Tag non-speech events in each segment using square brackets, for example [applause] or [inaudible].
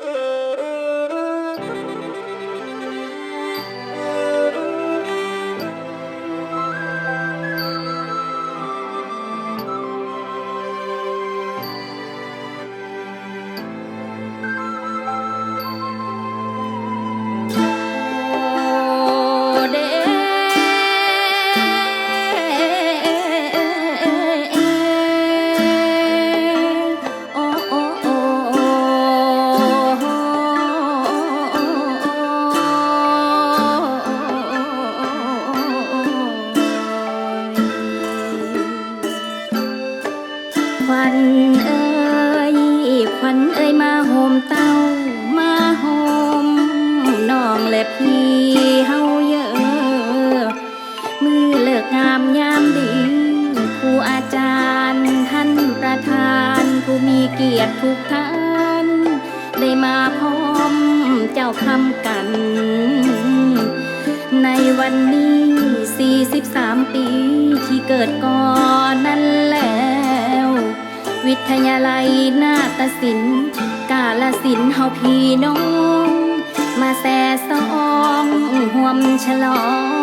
uh. [laughs] ในวันนี้ 43 ปีที่เกิดก่อนนั้นแล้ว วิทยาลัยนาฏศิลป์ กาลสินเฮาพี่น้อง มาแส่สองห่วมฉลอง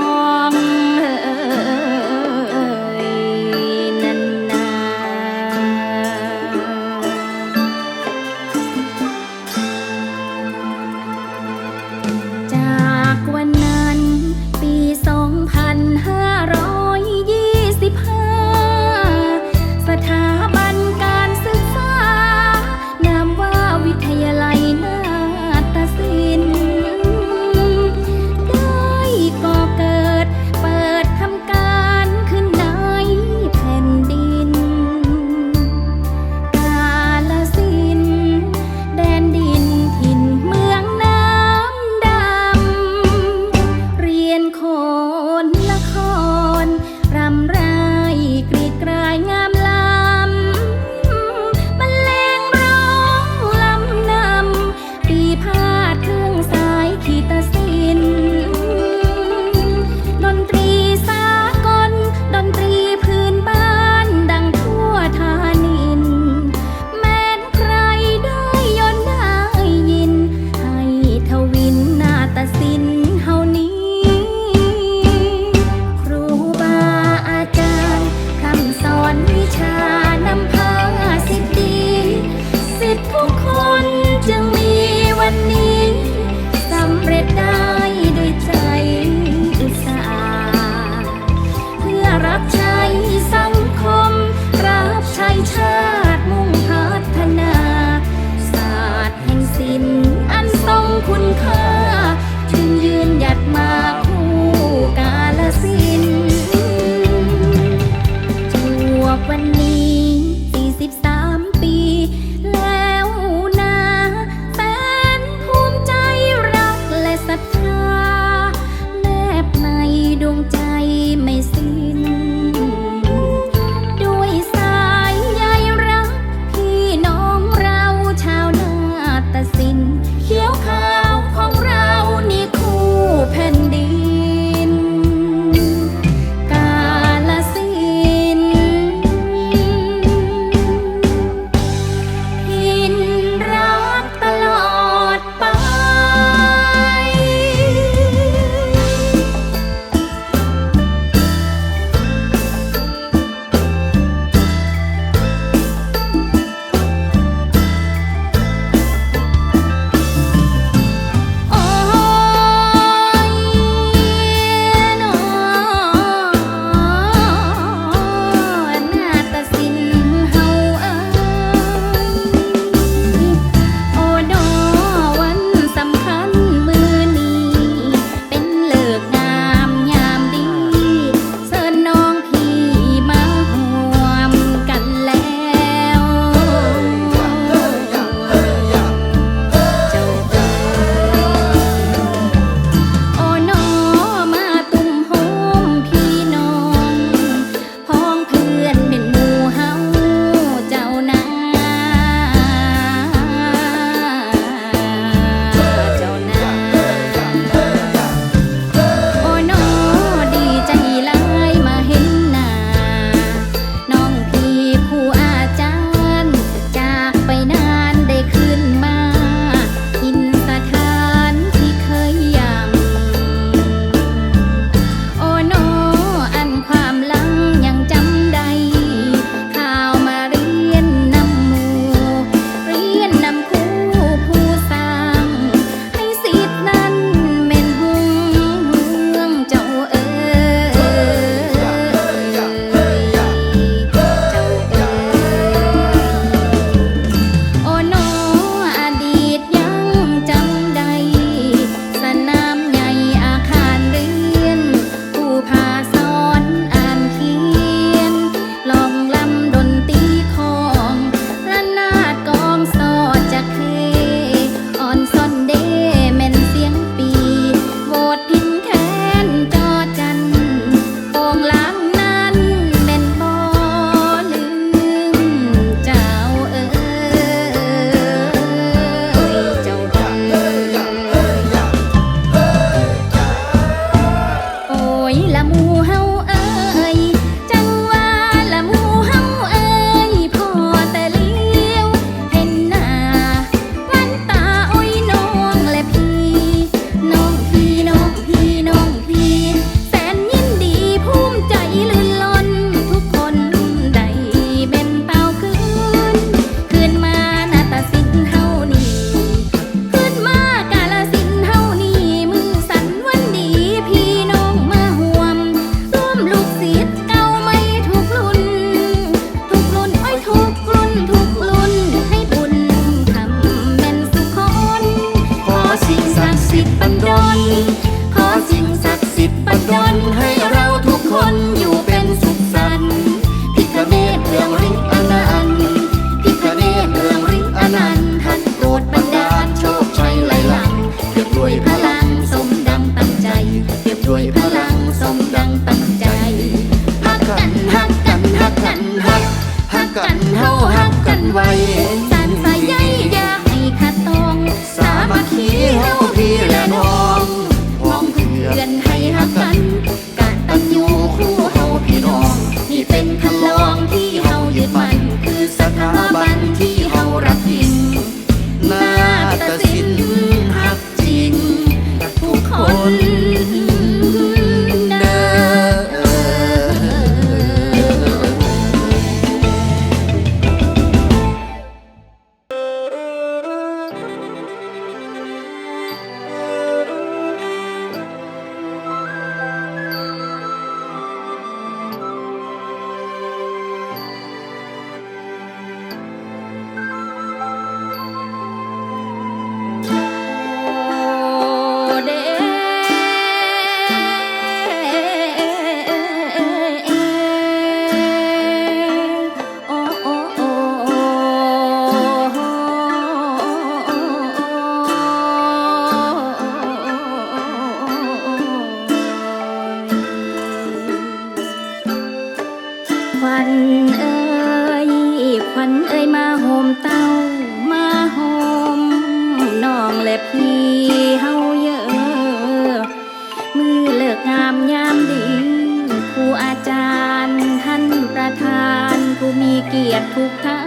กท่า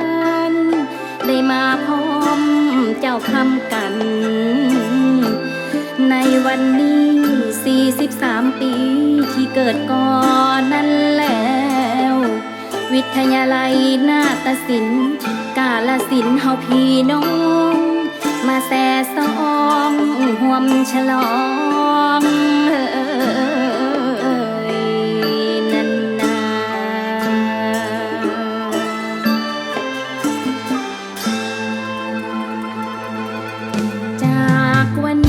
น ได้มาพร้อมเจ้าคำกัน ในวันนี้ 43 ปีที่เกิดก่อนนั้นแล้ว วิทยาลัยนาฏศิลป์ กาลสินธุ์เฮาพี่น้อง มาแซ่ซองห่วมฉลองากวัน